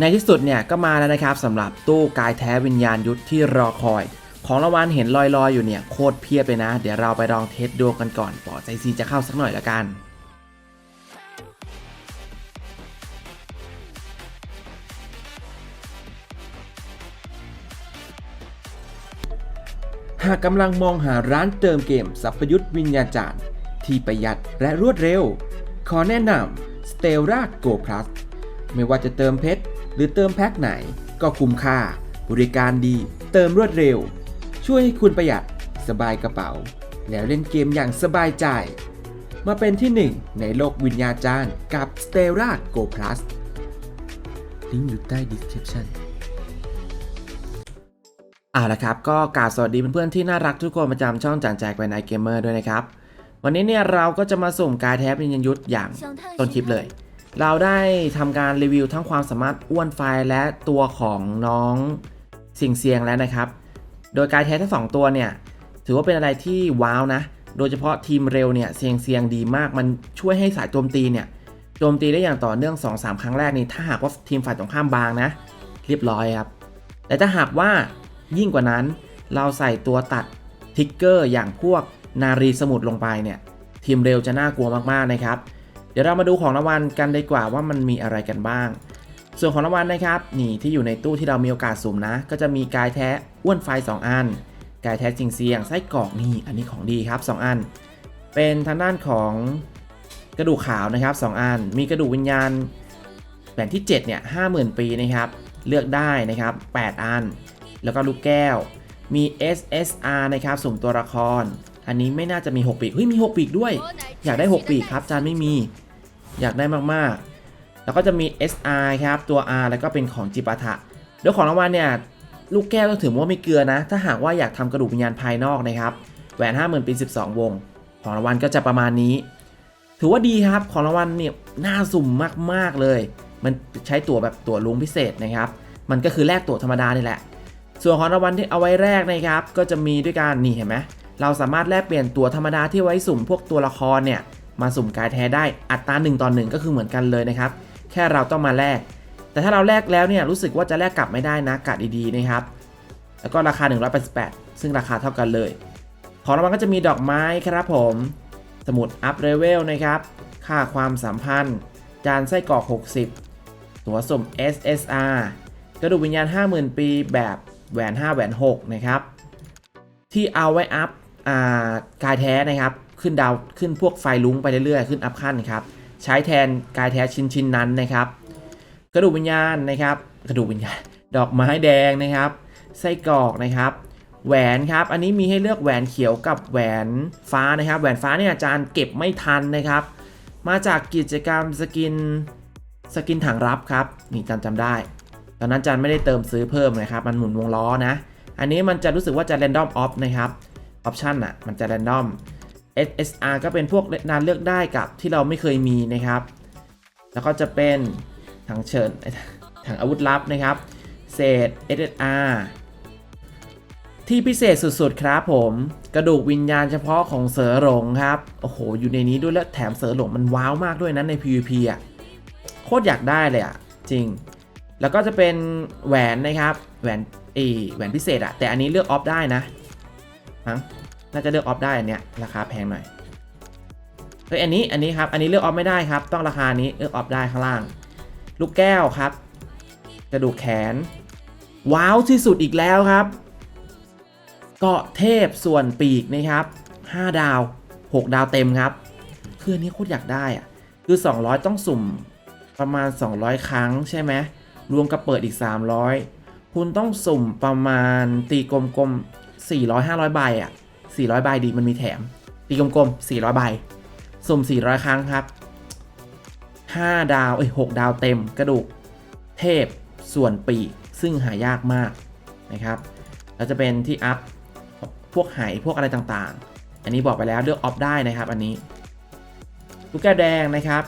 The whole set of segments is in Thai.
ในที่สุดเนี่ยก็มาแล้วนะครับสำหรับตู้กายแท้วิญญาณยุทธที่รอคอย ของรางวัลเห็นลอยๆ อยู่เนี่ยโคตรเพียบเลยนะ เดี๋ยวเราไปลองเทสดวงกันก่อนปอใจซีจะเข้าสักหน่อยละกันหากกำลังมองหาร้านเติมเกมสัพยุทธวิญญาจารย์ ที่ประหยัดและรวดเร็ว ขอแนะนำ Stella Go Plus ไม่ว่าจะเติมเพชร หรือเติมแพ็คไหนก็คุ้มค่า บริการดี เติมรวดเร็ว ช่วยให้คุณประหยัดสบายกระเป๋า แล้วเล่นเกมอย่างสบายใจ มาเป็นที่หนึ่งในโลกวิญญาจารย์กับ Stella Go Plus ลิงก์อยู่ใต้ description เอาละครับก็กราบสวัสดีเพื่อนๆที่น่ารักทุกคนประจำช่องจานแจกไปในเกมเมอร์ด้วยนะครับ วันนี้เนี่ยเราก็จะมาสุ่มกายแท้เป็นยันยุทธอย่างต้นคลิปเลย เราได้ทำการรีวิวทั้งความสามารถอ้วนไฟล์และตัวของน้องสิงเซียงแล้วนะครับ โดยกายแท้ทั้งสองตัวเนี่ย ถือว่าเป็นอะไรที่ว้าวนะ โดยเฉพาะทีมเร็วเนี่ยเซียงเซียงดีมาก มันช่วยให้สายโจมตีเนี่ยโจมตีได้อย่างต่อเนื่อง 2-3 ครั้งแรกนี่ถ้าหากว่าทีมฝ่ายตรงข้ามบางนะ เรียบร้อยครับ แต่ถ้าหากว่ายิ่งกว่านั้น เราใส่ตัวตัดทิกเกอร์อย่างพวกนารีสมุทรลงไปเนี่ยทีมเร็วจะน่ากลัวมากๆนะครับ เดี๋ยวเรามาดูของรางวัลกันดีกว่าว่ามันมีอะไรกันบ้าง ส่วนของรางวัลนะครับนี่ที่อยู่ในตู้ที่เรามีโอกาสสุ่มนะ ก็จะมีกายแท้อ้วนไฟ 2 อัน กายแท้จริงเสียงไส้กรอกนี่อันนี้ของดีครับ 2 อัน เป็นทางด้านของกระดูกขาวนะครับ 2 อัน มีกระดูกวิญญาณแผ่นที่7เนี่ย50,000ปีนะครับเลือกได้นะครับ 8 อัน แล้วก็ลูกแก้ว มี SSR นะครับสุ่มตัวละคร อันนี้ไม่น่าจะมี 6 ปีกเฮ้ยมี 6 ปีกด้วย อยากได้ 6 ปีกครับจานไม่มี อยากได้มากๆ แล้วก็จะมี SR ครับ ตัว R แล้วก็เป็นของจิปาถะโดยของรางวัลเนี่ย ลูกแก้วต้องถือว่าม่เกลือนะ ถ้าหากว่าอยากทำกระดูกวิญญาณภายนอกนะครับ แหวน50,000ปี12 วง ของรางวัลก็จะประมาณนี้ ถือว่าดีครับ ของรางวัลเนี่ยน่าสุ่มมากๆเลย มันใช้ตั๋วแบบตั๋วลุงพิเศษนะครับ มันก็คือแลกตั๋วธรรมดานี่แหละ ส่วนของรางวัลที่เอาไว้แรกนะครับ ก็จะมีด้วยการนี่เห็นไหมเราสามารถแลกเปลี่ยนตัวธรรมดาที่ไว้สุ่มพวกตัวละครเนี่ย มาสุ่มกายแท้ได้อัตรา1ต่อ1ก็คือเหมือนกันเลยนะครับ แค่เราต้องมาแลก แต่ถ้าเราแลกแล้วเนี่ยรู้สึกว่าจะแลกกลับไม่ได้นะกัดดีๆนะครับ แล้วก็ราคา 188 ซึ่งราคาเท่ากันเลย ของรางวัลก็จะมีดอกไม้ครับผม สมุดอัพเลเวลนะครับ ค่าความสัมพันธ์ จานไส้กรอก 60 ตัวสุ่ม SSR กระดูกวิญญาณ 50,000 ปีแบบแหวน 5 แหวน 6 นะครับ ที่เอาไว้อัพกายแท้นะครับ ขึ้นดาวขึ้นพวกไฟลุงไปเรื่อยๆ ขึ้นอัพขั้นครับ ใช้แทนกายแท้ชิ้นๆนั้นนะครับ กระดูกวิญญาณนะครับ กระดูกวิญญาณ ดอกไม้แดงนะครับ ไส้กรอกนะครับ แหวนครับ อันนี้มีให้เลือกแหวนเขียวกับแหวนฟ้านะครับ แหวนฟ้าเนี่ยอาจารย์เก็บไม่ทันนะครับ มาจากกิจกรรมสกินสกินถังรับครับนี่จำจำได้ ตอนนั้นจันไม่ได้เติมซื้อเพิ่มนะครับ มันหมุนวงล้อนะ อันนี้มันจะรู้สึกว่าจะ random off นะครับ option อะ มันจะ random SSR ก็เป็นพวกนานเลือกได้กับที่เราไม่เคยมีนะครับ แล้วก็จะเป็นถังเฉินถังอาวุธลับนะครับ เศษ SSR ที่พิเศษสุดๆครับผม กระดูกวิญญาณเฉพาะของเสือหลงครับ โอ้โห อยู่ในนี้ด้วยแล้วแถมเสือหลงมันว้าวมากด้วยนะใน PVP อะ โคตรอยากได้เลยอะ จริง แล้วก็จะเป็นแหวนนะครับ แหวนเอแหวนพิเศษอะแต่อันนี้เลือกออฟได้นะมั้ง น่าจะเลือกออฟได้อันเนี้ยราคาแพงหน่อยเฮ้ยอันนี้อันนี้ครับอันนี้เลือกออฟไม่ได้ครับ ต้องราคานี้เลือกออฟได้ข้างล่าง ลูกแก้วครับ กระดูกแขน ว้าวที่สุดอีกแล้วครับ เกาะเทพส่วนปีกนะครับ 5 ดาว 6 ดาวเต็มครับคืออันนี้โคตรอยากได้อะคือ 200 ต้องสุ่มประมาณ 200 ครั้งใช่ไหมรวมกับเปิดอีก 300 คุณต้องสุ่มประมาณตีกลมๆ400 500 ใบอะ 400 ใบดีมันมีแถม ตีกลมๆ 400 ใบ สุ่ม 400 ครั้งครับ 5 ดาว เอ้ย 6 ดาวเต็ม กระดูก เทพ ส่วนปีก ซึ่งหายากมากนะครับ แล้วจะเป็นที่อัพ พวกไหพวกอะไรต่างๆ อันนี้บอกไปแล้วเลือกออฟได้นะครับ อันนี้ลูกแก้วแดงนะครับ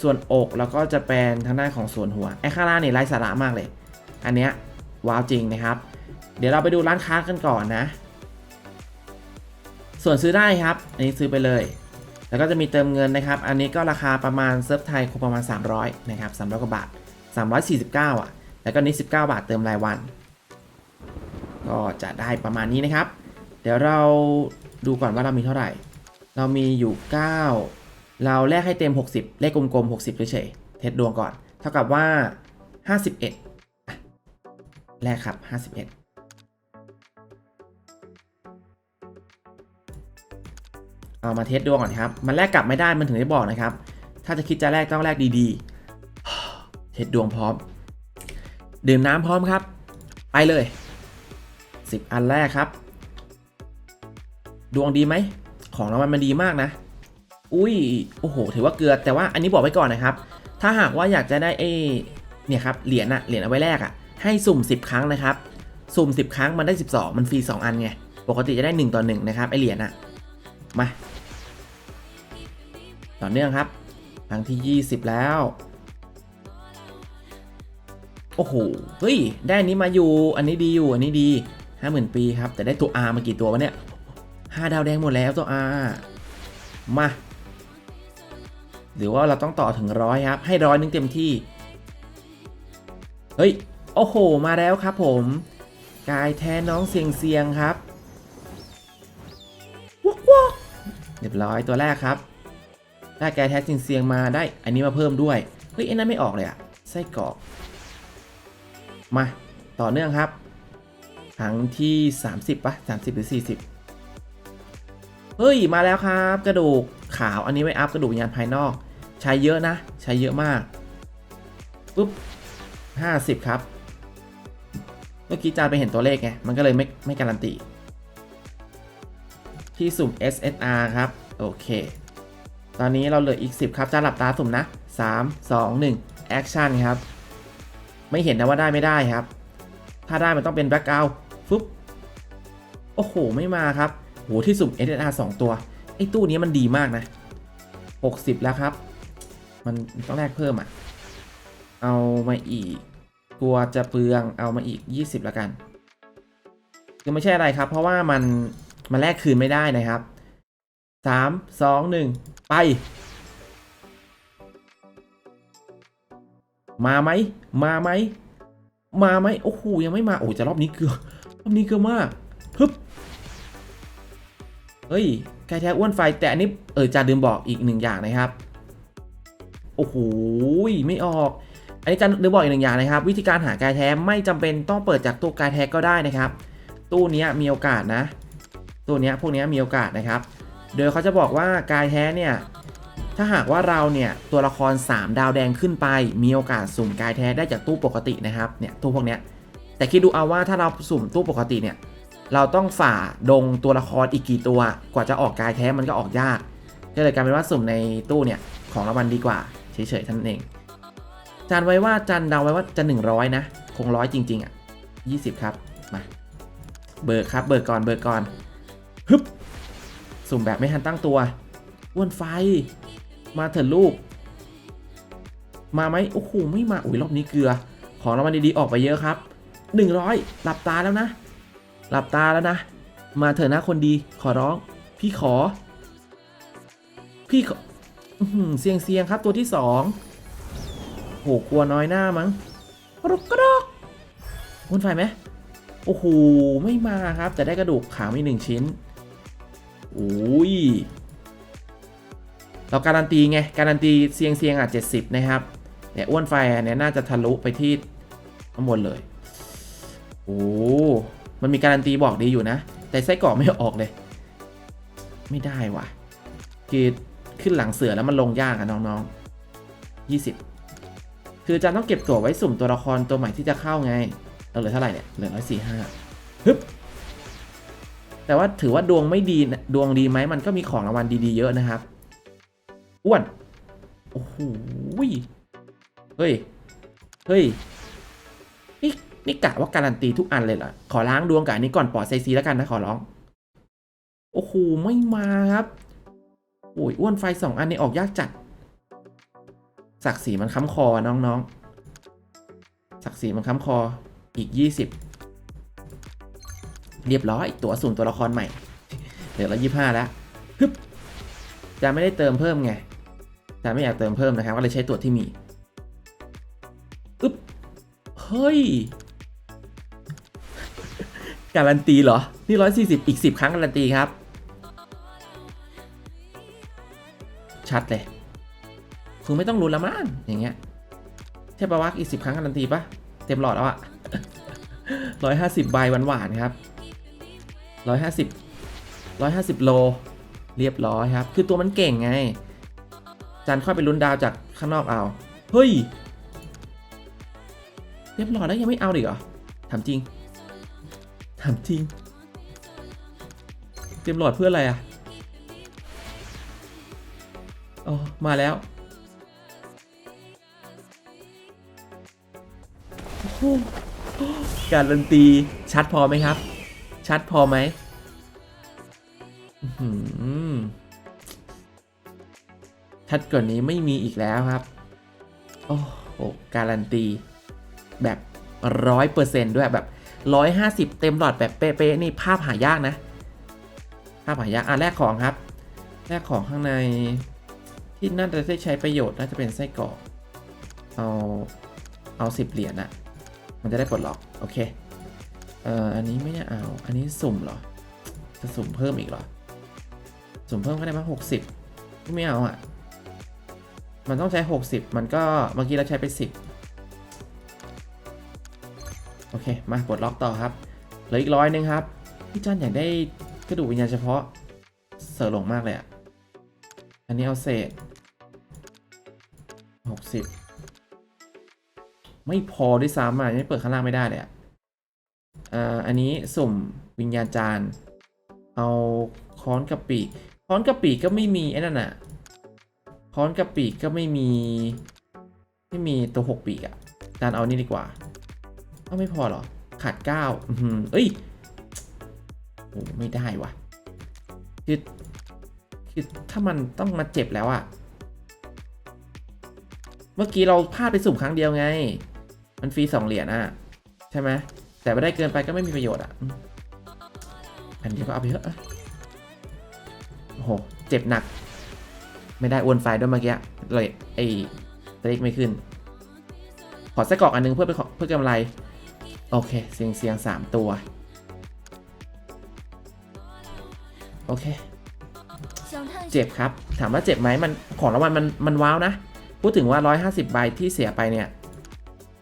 ส่วนอกแล้วก็จะเป็นทางด้านของส่วนหัว ไอ้ข้างล่างนี่ไร้สาระมากเลย อันเนี้ยว้าวจริงนะครับ เดี๋ยวเราไปดูร้านค้ากันก่อนนะ ส่วนซื้อได้ครับ อันนี้ซื้อไปเลย แล้วก็จะมีเติมเงินนะครับ อันนี้ก็ราคาประมาณเซิร์ฟไทยคงประมาณ 300นะครับ300กว่าบาท 349 อะ แล้วก็นี้ 19 บาทเติมรายวัน ก็จะได้ประมาณนี้นะครับ เดี๋ยวเราดูก่อนว่าเรามีเท่าไหร่ เรามีอยู่ 9 เราแลกให้เต็ม 60 เลขกลมๆ 60เฉยๆเทสดวงก่อน เท่ากับว่า 51อะแลกครับ 51 เอามาเทสดวงก่อนครับ มันแลกกลับไม่ได้มันถึงได้บอกนะครับ ถ้าจะคิดจะแลกต้องแลกดีๆ เทสดวงพร้อม ดื่มน้ำพร้อมครับ ไปเลย 10 อันแรกครับ ดวงดีไหม ของรางวัลมันดีมากนะ อุ้ย โอ้โห ถือว่าเกลือ แต่ว่าอันนี้บอกไว้ก่อนนะครับ ถ้าหากว่าอยากจะได้เอเนี่ยครับ เหรียญอะเหรียญเอาไว้แลกอะให้สุ่ม 10 ครั้งนะครับ สุ่ม 10 ครั้งมันได้ 12 มันฟรี 2 อันไง ปกติจะได้ 1 ต่อ 1 นะครับ ไอเหรียญอะมา ต่อเนื่องครับ ครั้งที่ 20 แล้ว โอ้โห เฮ้ย ได้อันนี้มาอยู่ อันนี้ดีอยู่ อันนี้ดีห้าหมื่นปีครับ แต่ได้ตัว R มากี่ตัววะเนี่ยห้าดาวแดงหมดแล้วตัว R มา หรือว่าเราต้องต่อถึงร้อยครับ ให้ร้อยนึงเต็มที่ เฮ้ย โอ้โห มาแล้วครับผม กายแท้น้องเสียงเสียงครับวอกวอกเรียบร้อยตัวแรกครับ ได้กายแท้เสียงเสียงมาได้ อันนี้มาเพิ่มด้วย เฮ้ยไอ้นั่นไม่ออกเลยอะไส้กรอก มา ต่อเนื่องครับครั้งที่ 30ปะ30 หรือ 40 เฮ้ย มาแล้วครับ กระดูกขาวอันนี้ไว้อัพกระดูกวิญญาณภายนอก ใช้เยอะนะ ใช้เยอะมากปุ๊บ50 ครับ เมื่อกี้จานไปเห็นตัวเลขไง มันก็เลยไม่ไม่การันตี ที่สุ่ม SSR ครับ โอเค ตอนนี้เราเหลืออีก 10 ครับจานหลับตาสุ่มนะ 3 2 1แอคชั่นครับ ไม่เห็นนะว่าได้ไม่ได้ครับ ถ้าได้มันต้องเป็นแบ็กกราฟึบโอ้โห ไม่มาครับโหที่สุ่ม SSR 2 ตัว ไอ้ตู้นี้มันดีมากนะ 60 แล้วครับ มันต้องแลกเพิ่มอะ เอามาอีก กลัวจะเปลืองเอามาอีก 20 แล้วกัน คือไม่ใช่อะไรครับ เพราะว่ามันมันแลกคืนไม่ได้นะครับ 3 2 1ไป มาไหม มาไหม มาไหมโอ้โหยังไม่มา โอ้จะรอบนี้เกือรอบนี้เกือมากฮึบเฮ้ยไก่แท้อ้วนไฟแต่อันนี้เออจาลืมบอกอีกหนึ่งอย่างนะครับ โอ้โหไม่ออก อันนี้จาลืมบอกอีกหนึ่งอย่างนะครับ วิธีการหากายแท้ไม่จำเป็นต้องเปิดจากตู้กายแท้ก็ได้นะครับ ตู้นี้มีโอกาสนะ ตู้นี้พวกนี้มีโอกาสนะครับ โดยเขาจะบอกว่ากายแท้เนี่ยถ้าหากว่าเราเนี่ยตัวละคร 3 ดาวแดงขึ้นไปมีโอกาสสุ่มกายแท้ได้จากตู้ปกตินะครับเนี่ยตู้พวกเนี้ยแต่คิดดูเอาว่าถ้าเราสุ่มตู้ปกติเนี่ยเราต้องฝ่าดงตัวละครอีกกี่ตัวกว่าจะออกกายแท้มันก็ออกยากก็เลยกลายเป็นว่าสุ่มในตู้เนี่ยของรางวัลดีกว่าเฉยๆท่านเองจันไว้ว่าจันเดาไว้ว่าจะ 100 นะ คงร้อยจริง ๆ อะ 20 ครับ มา เบิกครับ เบิกก่อน เบิกก่อน ฮึบ สุ่มแบบไม่ทันตั้งตัวอ้วนไฟ มาเถอะลูก มาไหมโอ้โหไม่มาอุ้ยรอบนี้เกลือ ของรางวัลดีๆออกไปเยอะครับ 100 หลับตาแล้วนะ หลับตาแล้วนะ มาเถอะนะคนดีขอร้อง พี่ขอ พี่ขอเสียงเสียงครับตัวที่สองโหกลัวน้อยหน้ามั้งกรกกรอกวนไฟไหมโอ้โหไม่มาครับ แต่ได้กระดูกขาวมีหนึ่งชิ้น อ้ยเราการันตีไง การันตีเซียงเซียงอะ70 นะครับ เนี่ยอ้วนไฟเนี่ยน่าจะทะลุไปที่ข้างบนเลย โอ้ มันมีการันตีบอกดีอยู่นะ แต่ไส้กรอกไม่ออกเลย ไม่ได้ว่ะคือขึ้นหลังเสือแล้วมันลงยากอะน้องๆ 20 คืออาจารย์ต้องเก็บตัวไว้สุ่มตัวละครตัวใหม่ที่จะเข้าไง เราเหลือเท่าไหร่เนี่ย เหลือร้อยสี่ห้าฮึบ แต่ว่าถือว่าดวงไม่ดีดวงดีไหมมันก็มีของรางวัลดีๆเยอะนะครับอ้วนโอ้โหเฮ้ยเฮ้ยนี่นี่กะว่าการันตีทุกอันเลยเหรอขอล้างดวงกับอันนี้ก่อนปอดไซซีแล้วกันนะขอร้อง โอ้โหไม่มาครับโอ้ยอ้วนไฟสองอันนี้ออกยากจัดศักดิ์ศรีมันค้ำคอน้องๆศักดิ์ศรีมันค้ำคออีก20 เรียบร้อยตัวสุ่มตัวละครใหม่เหลือละยี่ห้าแล้วฮึบจะไม่ได้เติมเพิ่มไงจะไม่อยากเติมเพิ่มนะครับ ก็เลยใช้ตัวที่มีอึ๊บเฮ้ย การันตีเหรอ นี่ร้อยสี่สิบอีกสิบครั้งการันตีครับ ชัดเลยคือไม่ต้องรุนละมั้งอย่างเงี้ยใช่ปะวะอีกสิบครั้งการันตีปะเต็มหลอดแล้วอะร้อยห้าสิบใบหวานๆครับ ร้อยห้าสิบร้อยห้าสิบโล เรียบร้อยครับ คือตัวมันเก่งไง จันค่อยไปลุ้นดาวจากข้างนอกเอา เฮ้ย เรียบร้อยแล้วยังไม่เอาดิเหรอ ถามจริง ถามจริง เตรียมหลอดเพื่ออะไรอะอ๋อ มาแล้วการันตีชัดพอไหมครับ ชัดพอไหมหชัดกว่านี้ไม่มีอีกแล้วครับ โอ้โห การันตี แบบร้อยเปอร์เซนด้วยแบบร้อยห้าสิบเต็มหลอดแบบเป๊ะๆนี่ภาพหายากนะ ภาพหายาก อะแรกของครับ แรกของข้างใน ที่น่าจะได้ใช้ประโยชน์น่าจะเป็นไส้กรอก เอา เอาสิบเหรียญอะมันจะได้ปลดล็อก โอเค เอ่ออันนี้ไม่ได้เอา อันนี้สุ่มเหรอ จะสุ่มเพิ่มอีกเหรอ สุ่มเพิ่มก็ได้มาหกสิบไม่เอาอะมันต้องใช้60มันก็เมื่อกี้เราใช้ไป10โอเค มาปลดล็อกต่อครับ เหลืออีกร้อยหนึงครับ พี่จันอยากได้กระดูกวิญญาณเฉพาะ เสือหลงมากเลยอะอันนี้เอาเศษ60ไม่พอด้วยซ้ำอะยังเปิดข้างล่างไม่ได้เลยอะ อ่าอันนี้สุ่มวิญญาจารย์เอาค้อนกระปีค้อนกระปีก็ไม่มีไอ้นั่นอะค้อนกระปีก็ไม่มี ไม่มีตัวหกปีกอะ่ะจานเอานี่ดีกว่าเอาไม่พอหรอ ขาดเก้าอือหือเอ้ยโอ้ไม่ได้วะคือคือถ้ามันต้องมาเจ็บแล้วอะ่ะเมื่อกี้เราพลาดไปสุ่มครั้งเดียวไง มันฟรีสองเหรียญอะ ใช่ไหม แต่ไม่ได้เกินไปก็ไม่มีประโยชน์อะอันนี้ก็เอาไปเถอะโอ้โห เจ็บหนัก ไม่ได้อวนไฟด้วยเมื่อกี้เลยไอ้สติ๊กไม่ขึ้น ขอไส้กรอกอันนึงเพื่อไปเพื่อกำไร โอเค เสียงเสียงสามตัว โอเค เจ็บครับ ถามว่าเจ็บไหมมันของรางวัลมันมันว้าวนะ พูดถึงว่า 150ใบที่เสียไปเนี่ย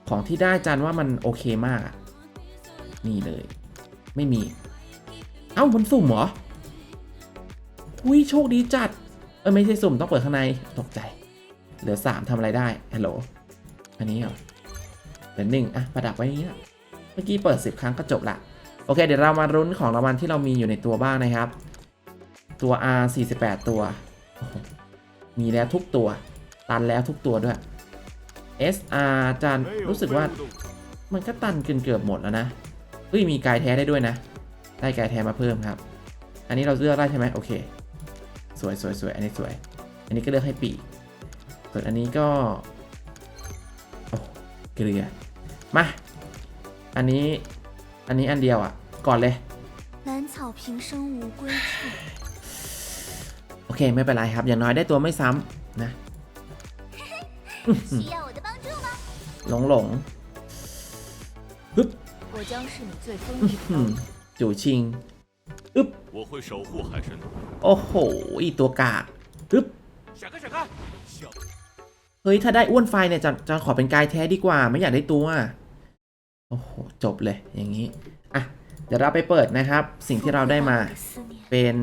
ของที่ได้จันว่ามันโอเคมากอะ นี่เลย ไม่มี เอ้ามันสุ่มเหรออุ้ยโชคดีจัด เออไม่ใช่สุ่มต้องเปิดข้างในตกใจ เหลือ3ทำอะไรได้ฮัลโหลอันนี้เหรอเหลือหนึ่งอะประดับไว้อย่างนี้ละเมื่อกี้เปิด10ครั้งก็จบละโอเค เดี๋ยวเรามารุ้นของรางวัลที่เรามีอยู่ในตัวบ้างนะครับ ตัว R 48 ตัว มีแล้วทุกตัว ตันแล้วทุกตัวด้วย SR จานรู้สึกว่ามันก็ตันเกือบเกือบหมดแล้วนะ อ้ยมีกายแท้ได้ด้วยนะ ได้กายแท้มาเพิ่มครับ อันนี้เราเลือกได้ใช่ไหมโอเค สวยสวยสวยอันนี้สวย อันนี้ก็เลือกให้ปีส่วนอันนี้ก็โอ้เกลือมาอันนี้อันนี้อันเดียวอะ ก่อนเลยโอเคไม่เป็นไรครับ อย่างน้อยได้ตัวไม่ซ้ำนะหลงหลงฮึบ 我将是你最锋利的 อื 刀 มจู่ชิงอึ๊บ 我会守护海神岛。 โอ้โหอีตัวกากอึ๊บ 闪开闪开！小 เฮ้ย ถ้าได้อ้วนไฟเนี่ยจะจะขอเป็นกายแท้ดีกว่า ไม่อยากได้ตัว โอ้โห จบเลยอย่างนี้ อ่ะ เดี๋ยวเราไปเปิดนะครับ สิ่งที่เราได้มา 我的思念 เป็น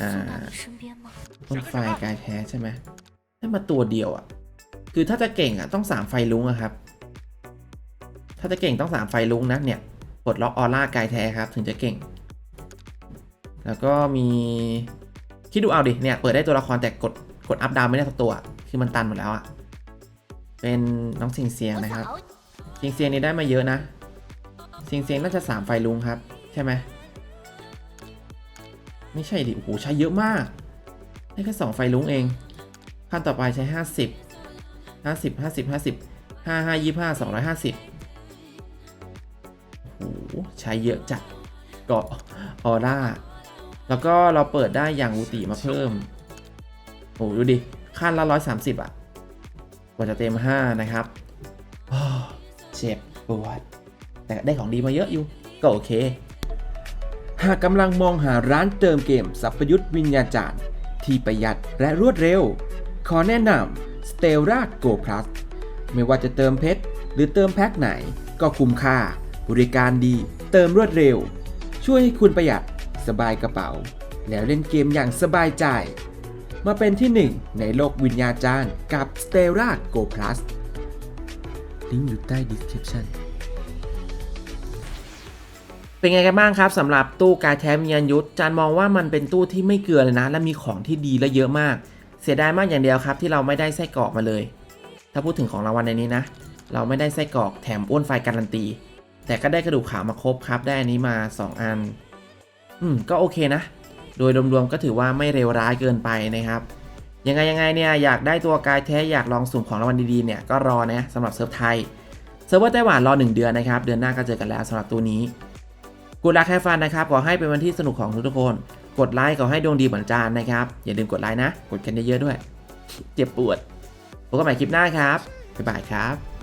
อ่า 送到你身边吗？ อ้วนไฟกายแท้ใช่ไหมได้มาตัวเดียวอ่ะ คือถ้าจะเก่งอ่ะต้องสามไฟลุงอะครับ ถ้าจะเก่งต้องสามไฟลุงนะเนี่ย ปลดล็อกออร่ากายแท้ครับ ถึงจะเก่ง แล้วก็มีคิดดูเอาดิเนี่ยเปิดได้ตัวละครแต่กดกดอัพดาวไม่ได้สักตัว คือมันตันหมดแล้วอะ่ะ เป็นน้องสิงเสียงนะครับ สิงเสียงนี้ได้มาเยอะนะ สิงเสียงน่าจะสามไฟลุงครับ ใช่ไหมไม่ใช่ดิโอ้โหใช้เยอะมากได้แค่สองไฟลุงเองขั้นต่อไปใช้ 50 50 50 50 5 5 25 250 ช้เยอะจัดเกาะออร่า แล้วก็เราเปิดได้อย่างอุติมาเพิ่ม โอ้โหดูดิขั้นละร้อยสามสิบอะกว่าจะเต็มห้านะครับเจ็บปวด แต่ได้ของดีมาเยอะอยู่ ก็โอเค หากกำลังมองหาร้านเติมเกมสัพยุทธ์วิญญาจารย์ ที่ประหยัดและรวดเร็ว ขอแนะนำ s t e l l a Go Plus ไม่ว่าจะเติมเพชรหรือเติมแพ็คไหนก็คุ้มค่า บริการดี เติมรวดเร็ว ช่วยให้คุณประหยัด สบายกระเป๋า แล้วเล่นเกมอย่างสบายใจ มาเป็นที่หนึ่งในโลกวิญญาจารย์กับ s t e l l a Go Plus ลิงก์อยู่ใต้ description เป็นไงกันบ้างครับสำหรับตู้กายแท้มียันยุทธจานมองว่ามันเป็นตู้ที่ไม่เกลือเลยนะ และมีของที่ดีและเยอะมาก เสียดายมากอย่างเดียวครับที่เราไม่ได้ไส้กรอกมาเลย ถ้าพูดถึงของรางวัลในนี้นะ เราไม่ได้ไส้กรอกแถมอ้วนไฟการันตี แต่ก็ได้กระดูกขาวมาครบครับ ได้อันนี้มา 2 อัน อืม ก็โอเคนะ โดยรวมๆก็ถือว่าไม่เร็วร้ายเกินไปนะครับ ยังไงยังไงเนี่ย อยากได้ตัวกายแท้อยากลองสุ่มของรางวัลดีๆเนี่ย ก็รอนะสำหรับเซิร์ฟไทย เซิร์ฟเวอร์ไต้หวันรอ 1 เดือนนะครับ เดือนหน้าก็เจอกันแล้วสำหรับตัวนี้กูรักแค่ฟันนะครับ ขอให้เป็นวันที่สนุกของทุกๆคน กดไลค์ขอให้ดวงดีเหมือนจานนะครับ อย่าลืมกดไลค์นะ กดกันเยอะๆด้วย เจ็บปวดพบกันใหม่คลิปหน้าครับ บ๊ายบายครับ